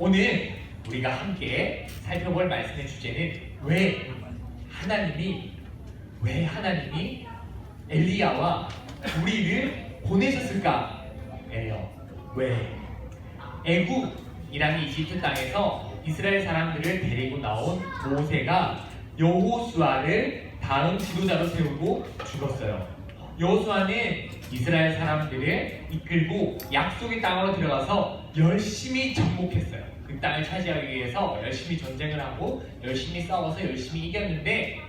오늘 우리가 함께 살펴볼 말씀의 주제는 왜 하나님이 왜 하나님이 엘리야와 우리를 보내셨을까 예요. 왜 애굽이라는 이집트 땅에서 이스라엘 사람들을 데리고 나온 모세가 여호수아를 다음 지도자로 세우고 죽었어요. 여호수아는 이스라엘 사람들을 이끌고 약속의 땅으로 들어가서 열심히 정복했어요. 그 땅을 차지하기 위해서 열심히 전쟁을 하고 열심히 싸워서 열심히 이겼는데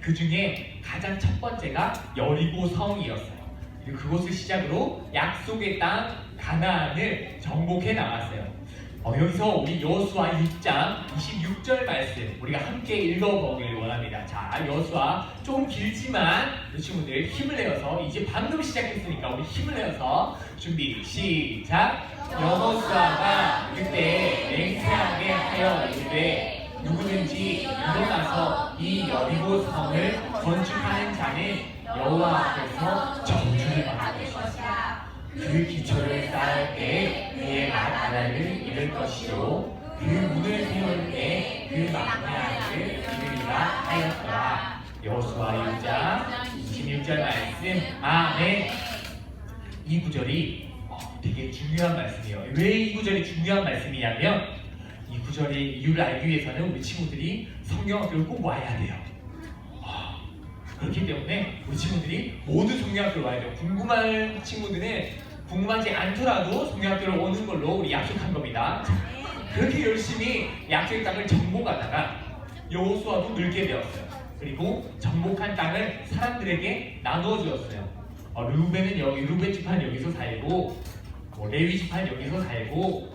그 중에 가장 첫 번째가 여리고 성이었어요. 그리고 그곳을 시작으로 약속의 땅 가나안을 정복해 나갔어요. 어, 여기서 우리 여수와 6장 26절 말씀 우리가 함께 읽어보길 원합니다. 자, 여수와 좀 길지만 우리 친구들 힘을 내어서 이제 방금 시작했으니까 우리 힘을 내어서 준비 시작. 여호수아가 그때 맹세하게 하여 이르되 누구든지 일어나서 이 여리고 성을 건축하는 자는 여호와 앞에서 받을 것이다. 그 기초를 쌓을 때 그의 나라를 잃을 것이요 그 문을 세울 때그 막내아를 잃으리라 하였더라. 여호수아 6장 26절 말씀 아멘. 이 구절이 어, 되게 중요한 말씀이에요. 왜 이 구절이 중요한 말씀이냐면 이 구절의 이유를 알기 위해서는 우리 친구들이 성경학교를 꼭 와야 돼요. 아, 그렇기 때문에 우리 친구들이 모두 성경학교를 와야 돼요. 궁금한 친구들은 궁금하지 않더라도 성경학교를 오는 걸로 우리 약속한 겁니다. 그렇게 열심히 약속의 땅을 정복하다가 여호수아도 늘게 되었어요. 그리고 정복한 땅을 사람들에게 나누어 주었어요. 어, 루벤은 여기 루벤 지파는 여기서 살고 뭐 레위 지파는 여기서 살고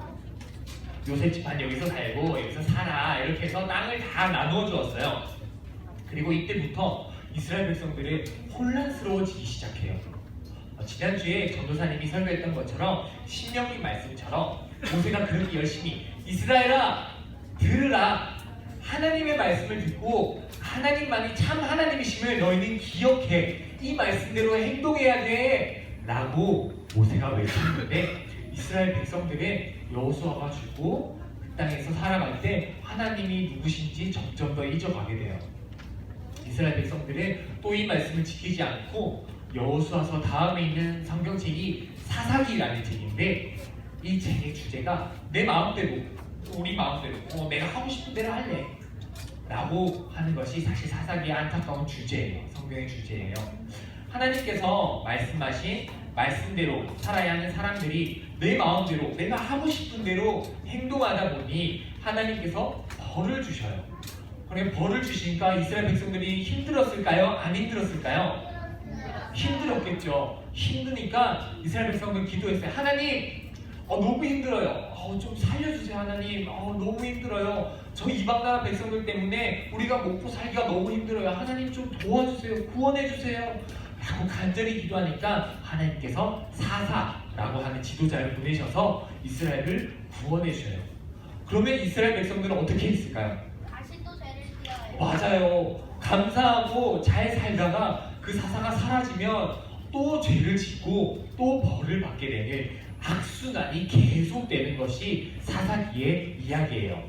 요셉 지파는 여기서 살고 여기서 살아 이렇게 해서 땅을 다 나누어 주었어요. 그리고 이때부터 이스라엘 백성들은 혼란스러워지기 시작해요. 어, 지난주에 전도사님이 설교했던 것처럼 신명기 말씀처럼 모세가 그렇게 열심히 이스라엘아 들으라. 하나님의 말씀을 듣고 하나님만이 참 하나님이심을 너희는 기억해. 이 말씀대로 행동해야 돼. 라고 모세가 외쳤는데 이스라엘 백성들은 여호수아가 죽고 그 땅에서 살아갈 때 하나님이 누구신지 점점 더 잊어가게 돼요. 이스라엘 백성들은 또 이 말씀을 지키지 않고 여호수아서 다음에 있는 성경책이 사사기라는 책인데 이 책의 주제가 내 마음대로 우리 마음대로 어, 내가 하고 싶은 대로 할래 라고 하는 것이 사실 사사기의 안타까운 주제예요 성경의 주제예요 하나님께서 말씀하신 말씀대로 살아야 하는 사람들이 내 마음대로 내가 하고 싶은 대로 행동하다 보니 하나님께서 벌을 주셔요 그래 벌을 주시니까 이스라엘 백성들이 힘들었을까요? 안 힘들었을까요? 힘들었겠죠. 힘드니까 이스라엘 백성들 기도했어요. 하나님, 어, 너무 힘들어요. 어, 좀 살려주세요, 하나님. 어, 너무 힘들어요. 저 이방 나라 백성들 때문에 우리가 먹고 살기가 너무 힘들어요. 하나님 좀 도와주세요. 구원해주세요. 라고 간절히 기도하니까 하나님께서 사사라고 하는 지도자를 보내셔서 이스라엘을 구원해 주셔요. 그러면 이스라엘 백성들은 어떻게 했을까요? 다시 또 죄를 지어요. 맞아요. 감사하고 잘 살다가 그 사사가 사라지면 또 죄를 짓고 또 벌을 받게 되는 악순환이 계속되는 것이 사사기의 이야기예요.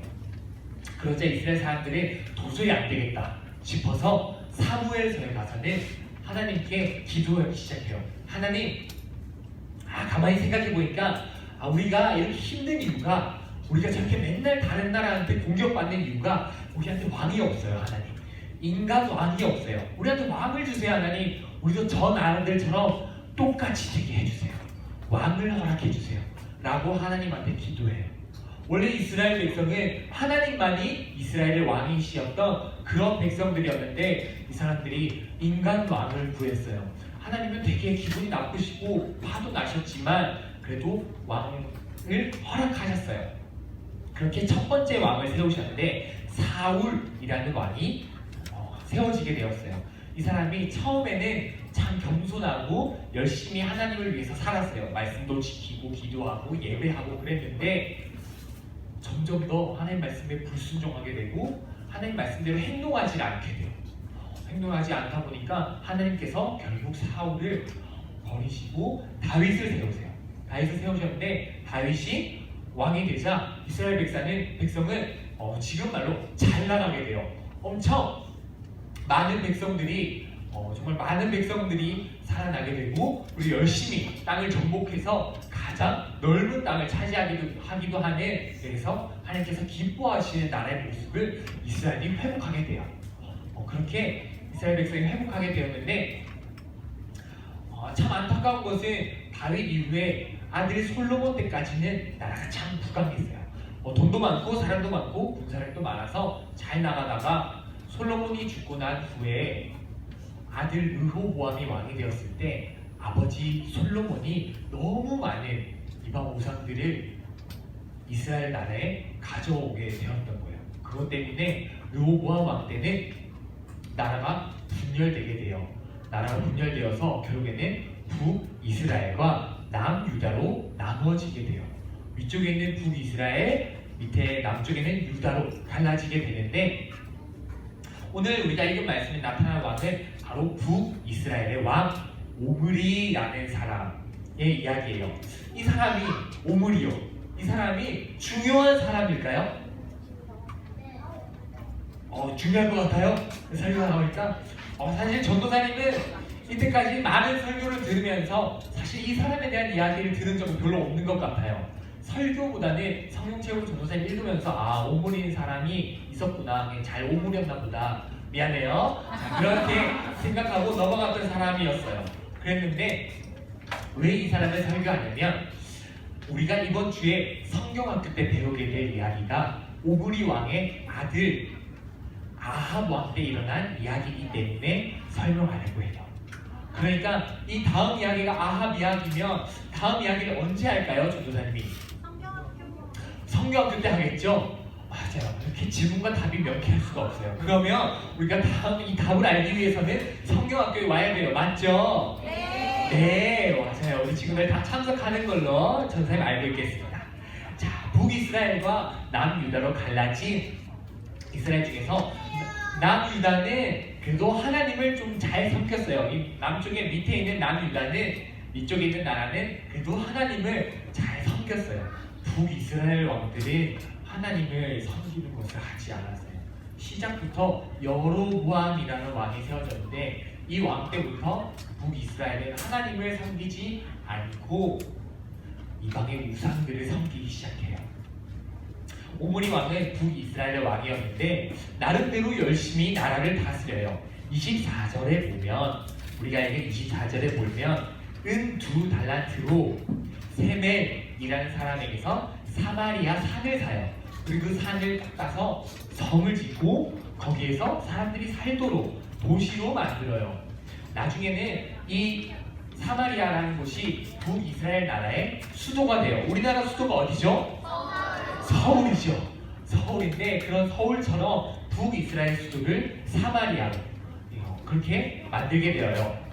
그러자 이스라엘 사람들은 도저히 안 되겠다 싶어서 사무엘서에 가서는 하나님께 기도하기 시작해요. 하나님, 아 가만히 생각해 보니까 아, 우리가 이렇게 힘든 이유가 우리가 저렇게 맨날 다른 나라한테 공격받는 이유가 우리한테 왕이 없어요, 하나님. 인간 왕이 없어요. 우리한테 왕을 주세요, 하나님. 우리도 저 나라들처럼 똑같이 되게 해주세요. 왕을 허락해 주세요. 라고 하나님한테 기도해요. 원래 이스라엘 백성은 하나님만이 이스라엘의 왕이시었던 그런 백성들이었는데 이 사람들이 인간 왕을 구했어요. 하나님은 되게 기분이 나쁘시고 화도 나셨지만 그래도 왕을 허락하셨어요. 그렇게 첫 번째 왕을 세우셨는데 사울이라는 왕이 어, 세워지게 되었어요. 이 사람이 처음에는 참 겸손하고 열심히 하나님을 위해서 살았어요. 말씀도 지키고 기도하고 예배하고 그랬는데 점점 더 하나님 말씀에 불순종하게 되고 하나님 말씀대로 행동하지 않게 돼요. 행동하지 않다 보니까 하나님께서 결국 사울을 버리시고 다윗을 세우세요. 다윗을 세우셨는데 다윗이 왕이 되자 이스라엘 백성은 어, 지금 말로 잘 나가게 돼요. 엄청 많은 백성들이 어, 정말 많은 백성들이 살아나게 되고 우리 열심히 땅을 정복해서 가장 넓은 땅을 차지하기도 하기도 하는 그래서 하나님께서 기뻐하시는 나라의 모습을 이스라엘이 회복하게 돼요. 어, 그렇게 이스라엘 백성이 회복하게 되었는데 어, 참 안타까운 것은 다윗 이후에 아들 솔로몬 때까지는 나라가 참 부강했어요. 어, 돈도 많고 사람도 많고 군사력도 많아서 잘 나가다가 솔로몬이 죽고 난 후에 아들 르호보암이 왕이 되었을 때 아버지 솔로몬이 너무 많은 이방 우상들을 이스라엘 나라에 가져오게 되었던 거예요. 그것 때문에 르호보암 왕 때는 나라가 분열되게 돼요. 나라가 분열되어서 결국에는 북이스라엘과 남유다로 나누어지게 돼요. 위쪽에 있는 북이스라엘, 밑에 남쪽에는 유다로 갈라지게 되는데 오늘 우리가 읽은 말씀에 나타난 왕은 바로 북이스라엘의 왕 오므리라는 사람의 이야기예요. 이 사람이 오므리요. 이 사람이 중요한 사람일까요? 어, 중요한 것 같아요. 설교가 나오니까 어, 사실 전도사님은 이때까지 많은 설교를 들으면서 사실 이 사람에 대한 이야기를 들은 적은 별로 없는 것 같아요. 설교보다는 성령체육 전도사님 읽으면서 아 오므린 사람이 있었구나 그냥 잘 오므렸나 보다 미안해요 자, 그렇게 생각하고 넘어갔던 사람이었어요 그랬는데 왜 이 사람을 설교하냐면 우리가 이번 주에 성경학교 때 배우게 될 이야기가 오므리 왕의 아들 아합 왕 때 일어난 이야기이기 때문에 설명하려고 해요. 그러니까 이 다음 이야기가 아합 이야기면 다음 이야기를 언제 할까요, 전도사님이? 성경학교 때 하겠죠? 맞아요. 이렇게 질문과 답이 명쾌할 수가 없어요. 그러면 우리가 다음 이 답을 알기 위해서는 성경학교에 와야 돼요. 맞죠? 네, 맞아요. 우리 친구들 다 참석하는 걸로 전사님 알고 있겠습니다. 자, 북이스라엘과 남유다로 갈라진 이스라엘 중에서 남유다는 그래도 하나님을 좀 잘 섬겼어요. 이 남쪽에 밑에 있는 남유다는 이쪽에 있는 나라는 그래도 하나님을 잘 섬겼어요. 북이스라엘 왕들은 하나님을 섬기는 것을 하지 않았어요. 시작부터 여로보암이라는 왕이 세워졌는데 이 왕 때부터 북이스라엘은 하나님을 섬기지 않고 이방의 우상들을 섬기기 시작해요. 오므리 왕은 북이스라엘의 왕이었는데 나름대로 열심히 나라를 다스려요. 24절에 보면 우리가 읽은 24절에 보면 은 두 달란트로 세 멜이라는 사람에게서 사마리아 산을 사요. 그리고 그 산을 닦아서 성을 짓고 거기에서 사람들이 살도록 도시로 만들어요. 나중에는 이 사마리아라는 곳이 북이스라엘 나라의 수도가 돼요. 우리나라 수도가 어디죠? 서울이죠. 서울인데 그런 서울처럼 북이스라엘 수도를 사마리아로 어, 그렇게 만들게 되어요.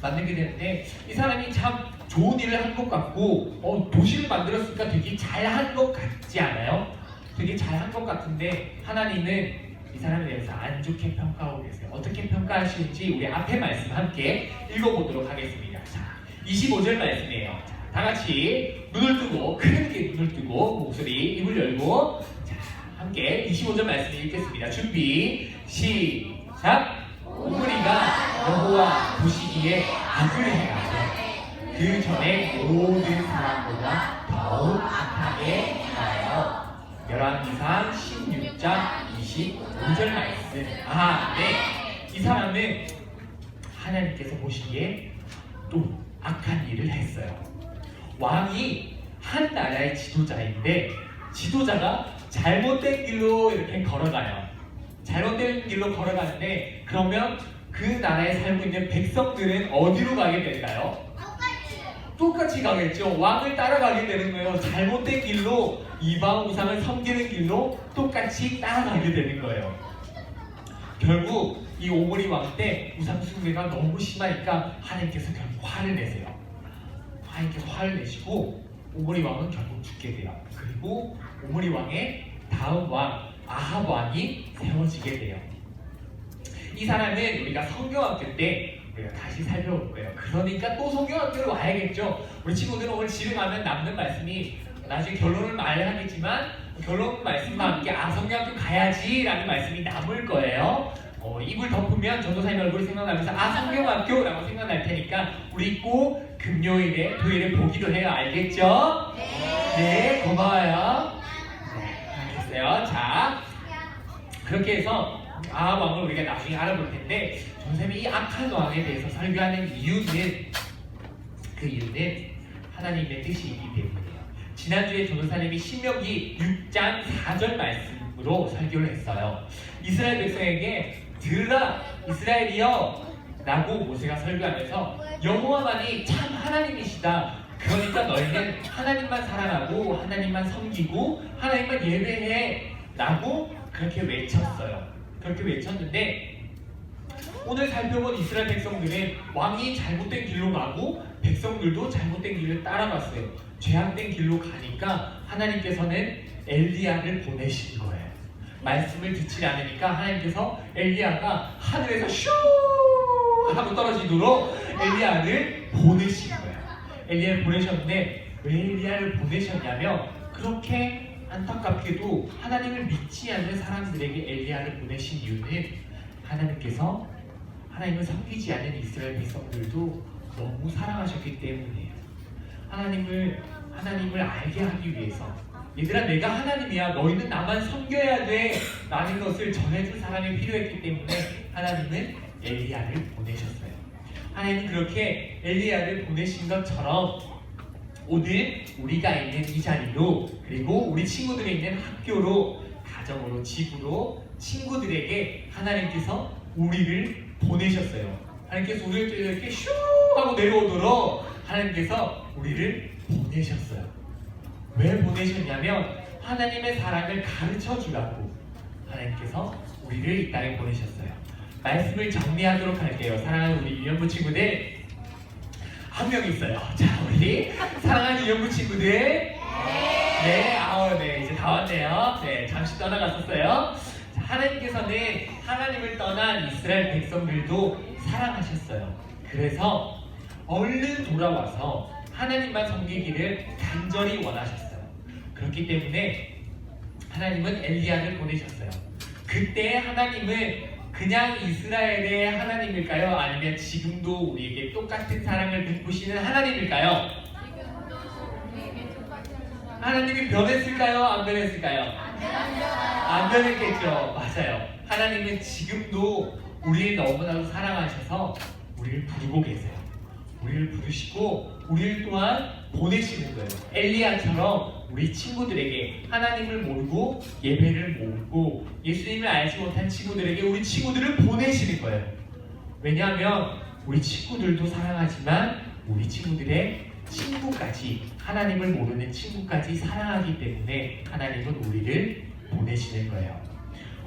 만들게 되는데 이 사람이 참 좋은 일을 한 것 같고 어, 도시를 만들었으니까 되게 잘한 것 같지 않아요? 되게 잘한 것 같은데 하나님은 이 사람에 대해서 안 좋게 평가하고 계세요. 어떻게 평가하실지 우리 앞에 말씀 함께 읽어보도록 하겠습니다. 자, 25절 말씀이에요. 자, 다 같이 눈을 뜨고 크게 눈을 뜨고 목소리 입을 열고 자, 함께 25절 말씀 읽겠습니다. 준비 시작. 우리가 여호와 보시기에 악을 행하고 그 전에 모든 사람보다 더욱 악하게 행하여 열왕기상 16장 25절 말씀. 아, 네. 이 사람은 하나님께서 보시기에 또 악한 일을 했어요. 왕이 한 나라의 지도자인데 지도자가 잘못된 길로 이렇게 걸어가요. 잘못된 길로 걸어가는데 그러면 그 나라에 살고 있는 백성들은 어디로 가게 될까요? 똑같이 가겠죠. 왕을 따라가게 되는 거예요. 잘못된 길로 이방 우상을 섬기는 길로 똑같이 따라가게 되는 거예요. 결국 이 오므리 왕 때 우상 숭배가 너무 심하니까 하나님께서 결국 화를 내세요. 하나님께서 화를 내시고 오므리 왕은 결국 죽게 돼요. 그리고 오므리 왕의 다음 왕 아합 왕이 세워지게 돼요. 이 사람은 우리가 성경 학교 때 우리가 다시 살펴볼 거예요. 그러니까 또 성경학교를 와야겠죠. 우리 친구들은 오늘 가면 남는 말씀이 나중에 결론을 말하겠지만 결론 말씀과 함께 아 성경학교 가야지라는 말씀이 남을 거예요. 어, 입을 덮으면 전도사님 얼굴이 생각나면서 아 성경학교라고 생각날 테니까 우리 꼭 금요일에 토요일에 보기로 해요. 알겠죠? 네, 고마워요. 네, 알겠어요. 자, 그렇게 해서 아합 왕을 우리가 나중에 알아볼 텐데 전쌤이 이 악한 왕에 대해서 설교하는 이유는 그 이유는 하나님의 뜻이 있기 때문이에요. 지난주에 전도사님이 신명기 6장 4절 말씀으로 설교를 했어요. 이스라엘 백성에게 들으라 이스라엘이여 라고 모세가 설교하면서 여호와만이 참 하나님이시다. 그러니까 너희는 하나님만 사랑하고 하나님만 섬기고 하나님만 예배해 라고 그렇게 외쳤어요. 그렇게 외쳤는데 오늘 살펴본 이스라엘 백성들은 왕이 잘못된 길로 가고 백성들도 잘못된 길을 따라갔어요. 죄악된 길로 가니까 하나님께서는 엘리야를 보내신 거예요. 말씀을 듣지 않으니까 하나님께서 엘리야가 하늘에서 슈 하고 떨어지도록 엘리야를 보내신 거예요. 엘리야를 보내셨는데 왜 엘리야를 보내셨냐면 그렇게 안타깝게도 하나님을 믿지 않는 사람들에게 엘리야를 보내신 이유는 하나님께서 하나님을 섬기지 않는 이스라엘 백성들도 너무 사랑하셨기 때문이에요. 하나님을 하나님을 알게 하기 위해서 얘들아 내가 하나님이야 너희는 나만 섬겨야 돼 라는 것을 전해줄 사람이 필요했기 때문에 하나님은 엘리야를 보내셨어요. 하나님은 그렇게 엘리야를 보내신 것처럼 오늘 우리가 있는 이 자리로 그리고 우리 친구들이 있는 학교로 가정으로 집으로 친구들에게 하나님께서 우리를 보내셨어요. 하나님께서 우리를 이렇게 슈 하고 내려오도록 하나님께서 우리를 보내셨어요. 왜 보내셨냐면 하나님의 사랑을 가르쳐 주라고 하나님께서 우리를 이 땅에 보내셨어요. 말씀을 정리하도록 할게요. 사랑하는 우리 유년부 친구들 한 명 있어요. 자, 우리 사랑하는 유년부 친구들 네, 아우, 네, 이제 다 왔네요. 네, 잠시 떠나갔었어요. 자, 하나님께서는 하나님을 떠난 이스라엘 백성들도 사랑하셨어요. 그래서 얼른 돌아와서 하나님만 섬기기를 간절히 원하셨어요. 그렇기 때문에 하나님은 엘리야를 보내셨어요. 그때 하나님은 그냥 이스라엘의 하나님일까요? 아니면 지금도 우리에게 똑같은 사랑을 베푸시는 하나님일까요? 하나님이 변했을까요? 안 변했을까요? 안 변했겠죠. 맞아요. 하나님은 지금도 우리를 너무나도 사랑하셔서 우리를 부르고 계세요. 우리를 부르시고 우리를 또한 보내시는 거예요. 엘리야처럼 우리 친구들에게 하나님을 모르고 예배를 모르고 예수님을 알지 못한 친구들에게 우리 친구들을 보내시는 거예요. 왜냐하면 우리 친구들도 사랑하지만 우리 친구들의 친구까지 하나님을 모르는 친구까지 사랑하기 때문에 하나님은 우리를 보내시는 거예요.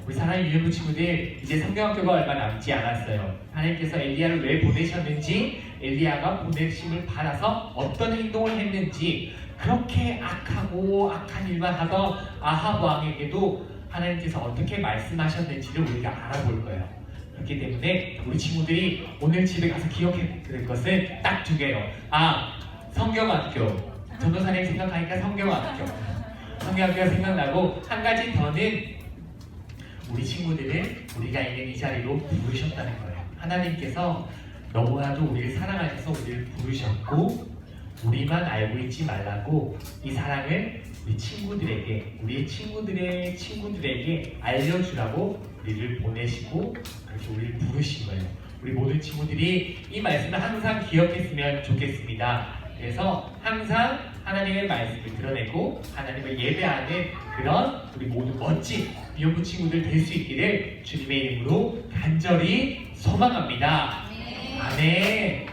우리 사랑하는 유년부 친구들 이제 성경학교가 얼마 남지 않았어요. 하나님께서 엘리야를 왜 보내셨는지 엘리야가 보내심을 받아서 어떤 행동을 했는지 그렇게 악하고 악한 일만 하던 아합 왕에게도 하나님께서 어떻게 말씀하셨는지를 우리가 알아볼 거예요. 그렇기 때문에 우리 친구들이 오늘 집에 가서 기억해 될 것은 딱 두 개요. 아 성경학교 전도사님 생각하니까 성경학교 성경학교가 생각나고 한 가지 더는 우리 친구들을 우리가 있는 이 자리로 부르셨다는 거예요. 하나님께서 너무나도 우리를 사랑하셔서 우리를 부르셨고 우리만 알고 있지 말라고 이 사랑을 우리 친구들에게 우리 친구들의 친구들에게 알려주라고 우리를 보내시고 그렇게 우리를 부르신 거예요. 우리 모든 친구들이 이 말씀을 항상 기억했으면 좋겠습니다. 그래서 항상 하나님의 말씀을 드러내고 하나님을 예배하는 그런 우리 모두 멋진 미혼부 친구들 될 수 있기를 주님의 이름으로 간절히 소망합니다. 아멘.